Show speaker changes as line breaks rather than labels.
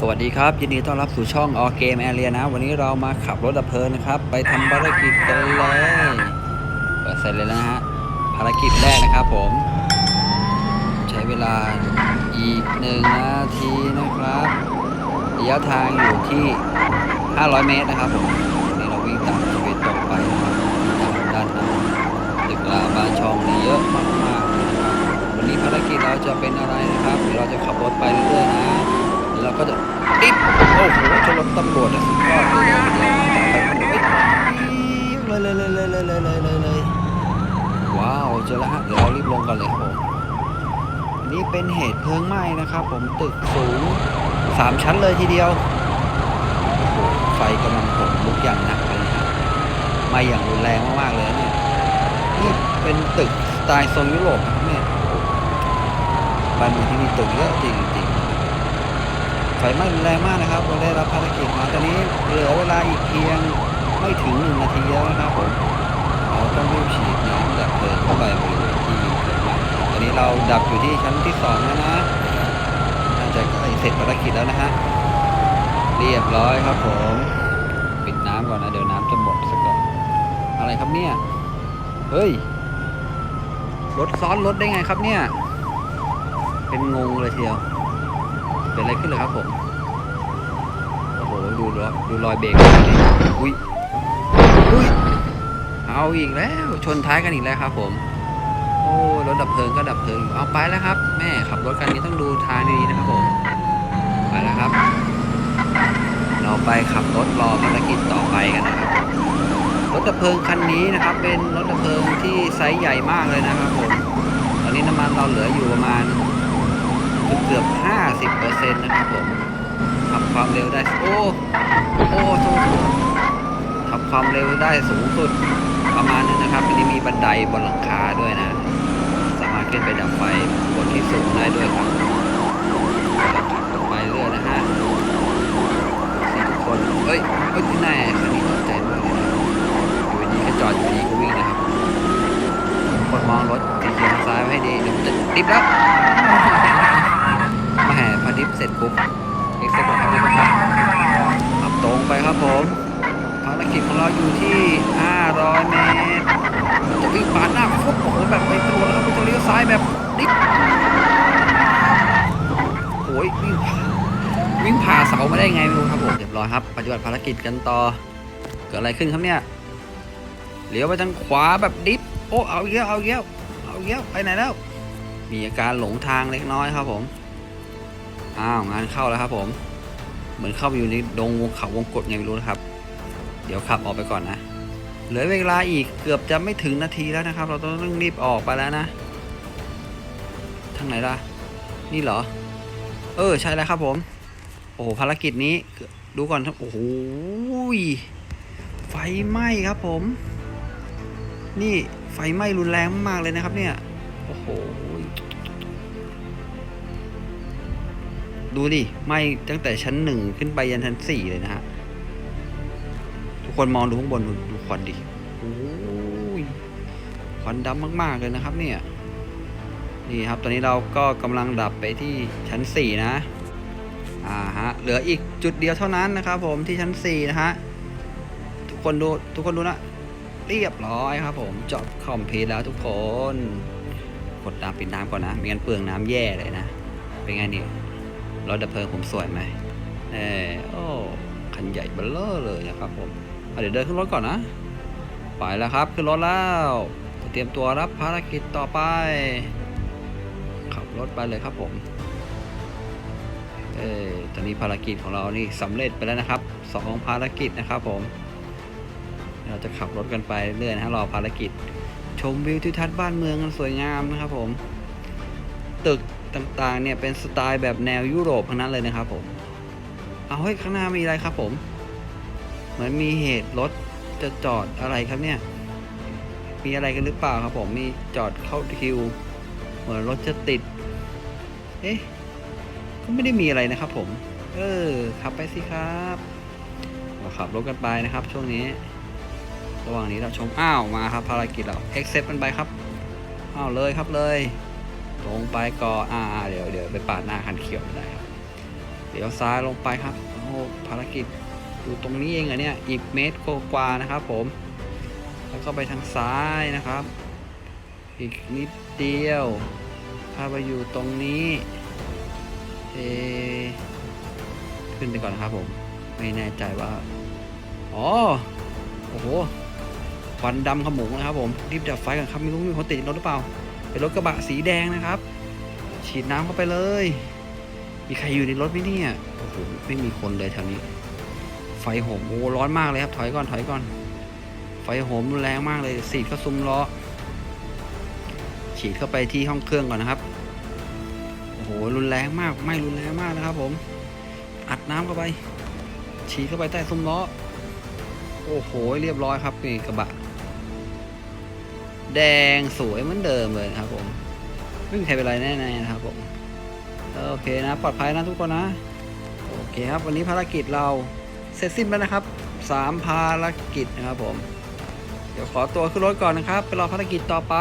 สวัสดีครับ ยินดีต้อนรับสู่ช่อง All Game Area นะ วันนี้เรามาขับรถดับเพลิงนะครับ ไปทำภารกิจกันเลยเปิดใส่เลยนะฮะภารกิจแรกนะครับผม ใช้เวลาอีกหนึ่งนาทีนะครับระยะทางอยู่ที่ 500 เมตรนะครับผมนนี้เราวิ่งตามชีวิตต่อไปนะครับด้านหน้าตึกราบ้านช่องนี่เยอะมากๆนะครับวันนี้ภารกิจเราจะเป็นอะไรนะครับเดี๋ยวเราจะขับรถไปเรื่อยๆนะแล้วก็จะ ติด โอ้โหชนรถตำรวจอะสุดยอดเลยนะเดี๋ยวเลยเลยเลยเลยเลยเลยเลยเลยว้าวเจอแล้วฮะเดี๋ยวเรารีบลงกันเลยครับผมอันนี้เป็นเหตุเพลิงไหม้นะครับ ผมตึกสูงสามชั้นเลยทีเดียวโอ้โหไฟกำลังโหมลุกอย่างหนักเลยนะครับไหม้อย่างรุนแรงมากๆเลยนะเนี่ยนี่เป็นตึกสไตล์โซนยุโรปนะครับเนี่ยโอ้โหบ้านเมืองที่นี่ตึกเยอะจริงๆไฟไหม้รุนแรงมากนะครับเราได้รับภารกิจมาตอนนี้เหลือเวลาอีกเพียงไม่ถึงหนึ่งนาทีแล้วนะครับผมเราต้องรีบฉีดน้ำดับเพลิงเข้าไปบริเวณที่เกิดไหม้ตอนนี้เราดับอยู่ที่ชั้นที่สองแล้วนะน่าจะใกล้เสร็จภารกิจแล้วนะฮะเรียบร้อยครับผมปิดน้ำก่อนนะเดี๋ยวน้ำจะหมดสักก่อนอะไรครับเนี่ยเฮ้ยรถซ้อนรถได้ไงครับเนี่ย เป็นงงเลยเดียว เกิดอะไรขึ้นเลยครับผม โอ้โห ดูรอยดูรอยเบรกนี่อุ้ยอุ้ย เอาอีกแล้ว ชนท้ายกันอีกแล้วครับผม โอ้รถดับเพลิงก็ดับเพลิงเอาไปแล้วครับ แม่ขับรถคันนี้ต้องดูทางดีๆนะครับผม ไปแล้วครับ เราไปขับรถรอภารกิจต่อไปกันนะครับ รถดับเพลิงคันนี้นะครับ เป็นรถดับเพลิงที่ไซส์ใหญ่มากเลยนะครับผม ตอนนี้น้ำมันเราเหลืออยู่ประมาณ เกือบห้าสิบเปอร์เซ็นต์นะครับผมทำความเร็วได้ โอ้ โอ้โทษโทษทำความเร็วได้สูงสุดประมาณนึงนะครับอันนี้มีบันไดบนหลังคาด้วยนะ สามารถขึ้นไปดับไฟบนที่สูงได้ด้วยครับไปเรื่อยนะฮะสี่ทุกคนเอ้ยเอ้ยที่ไหนคันนี้ตกใจมากเลยนะอยู่ดีก็จอดอยู่ดีก็วิ่งนะครับ คนมองรถสีเขียวซ้ายไว้ให้ดีเดี๋ยวจะดิบแล้ว เสร็จปุ๊บเอ็กเซ็ปต์ของเขาครับขับตรงไปครับผมภารกิจของเราอยู่ที่ 500 เมตรจะวิ่งปาดหน้าฟุบโอ้โหแบบไปตัวแล้วก็จะเลี้ยวซ้ายแบบดิฟโอ้ยวิ่งผ่าวิ่งผ่าเสามาได้ไงไม่รู้ครับผมเรียบร้อยครับปฏิบัติภารกิจกันต่อเกิดอะไรขึ้นครับเนี่ยเลี้ยวไปทางขวาแบบดิฟโอ้เอาอีกแล้วเอาอีกแล้วเอาอีกแล้วไปไหนแล้ว มีอาการหลงทางเล็กน้อยครับผม อ้าวงานเข้าแล้วครับผม เหมือนเข้าไปอยู่ในดงวงเขาวงกฏไงไม่รู้นะครับ เดี๋ยวขับออกไปก่อนนะเหลือเวลาอีกเกือบจะไม่ถึงนาทีแล้วนะครับ เราต้องรีบออกไปแล้วนะทางไหนล่ะ นี่เหรอ เออใช่แล้วครับผม โอ้โหภารกิจนี้ดูก่อนครับโอ้โหไฟไหม้ครับผม นี่ไฟไหม้รุนแรงมากเลยนะครับเนี่ย โอ้โห ดูดิไหม้ตั้งแต่ชั้นหนึ่งขึ้นไปยันชั้นสี่เลยนะฮะ ทุกคนมองดูข้างบนดูควันดิโอ้ยควันดำมาก ๆ เลยนะครับเนี่ย นี่ครับ ตอนนี้เราก็กำลังดับไปที่ชั้นสี่นะ อ่าฮะ เหลืออีกจุดเดียวเท่านั้นนะครับผมที่ชั้นสี่นะฮะ ทุกคนดู ทุกคนดูนะ เรียบร้อยครับผมจบคอมพลีทแล้วทุกคนกดน้ำปิดน้ำก่อนนะไม่งั้นเปลืองน้ำแย่เลยนะ เป็นไงนี่ รถดับเพลิงผมสวยไหมเออโอ้คันใหญ่เบลเลอร์เลยนะครับผมเเดี๋ยวเดินขึ้นรถก่อนนะ ไปแล้วครับขึ้นรถแล้ว เตรียมตัวรับภารกิจต่อไป ขับรถไปเลยครับผมเออตอนนี้ภารกิจของเรานี่สำเร็จไปแล้วนะครับสองภารกิจนะครับผม เราจะขับรถกันไปเรื่อยๆนะฮะรอภารกิจ ชมวิวทิวทัศน์บ้านเมืองกันสวยงามนะครับผม ตึก ต่างๆเนี่ยเป็นสไตล์แบบแนวยุโรปทั้งนั้นเลยนะครับผม เอาเฮ้ยข้างหน้ามีอะไรครับผม เหมือนมีเหตุรถจะจอดอะไรครับเนี่ย มีอะไรกันหรือเปล่าครับผม มีจอดเข้าคิว เหมือนรถจะติด เอ๊ะ ก็ไม่ได้มีอะไรนะครับผม เออ ขับไปสิครับเราขับรถกันไปนะครับ ช่วงนี้ ระหว่างนี้เราชม อ้าว มาครับภารกิจเรา accept มันไปครับ อ้าวเลยครับเลย ลงไปก่อนอ่าเดี๋ยวเดี๋ยวไปปาดหน้าคันเขียวไได้ครับเดี๋ยวซ้ายลงไปครับโอ้ภารกิจอยู่ตรงนี้เองอะเนี่ยอีกเมตรกว่านะครับ ผม แล้วก็ไปทางซ้ายนะครับ อีกนิดเดียวถ้าไปอยู่ตรงนี้เอขึ้นไปก่อนนะครับผม ไม่แน่ใจว่าอ๋อโอ้โหควันดำขโมงนะครับผมรีบดับไฟกันครับไม่รู้มีคนติดรถหรือเปล่า เป็นรถกระบะสีแดงนะครับ ฉีดน้ำเข้าไปเลย มีใครอยู่ในรถไหมเนี่ยโอ้โหไม่มีคนเลยแถวนี้ ไฟโหมโอ้ร้อนมากเลยครับ ถอยก่อนถอยก่อน ไฟโหมรุนแรงมากเลยสีดเข้าซุ้มล้อ ฉีดเข้าไปที่ห้องเครื่องก่อนนะครับโอ้โหรุนแรงมากไม่รุนแรงมากนะครับ ผม อัดน้ำเข้าไป ฉีดเข้าไปใต้ซุ้มล้อ โอ้โห เรียบร้อยครับนี่กระบะ แดงสวยเหมือนเดิมเลยนครับผมไม่มีใครเป็นไรแน่ๆนะครับผมโอเคนะปลอดภัยนะทุกคนนะโอเคครับ วันนี้ภารกิจเราเสร็จสิ้นแล้วนะครับสามภารกิจนะครับผม เดี๋ยวขอตัวขึ้นรถก่อนนะครับ ไปรอภารกิจต่อไป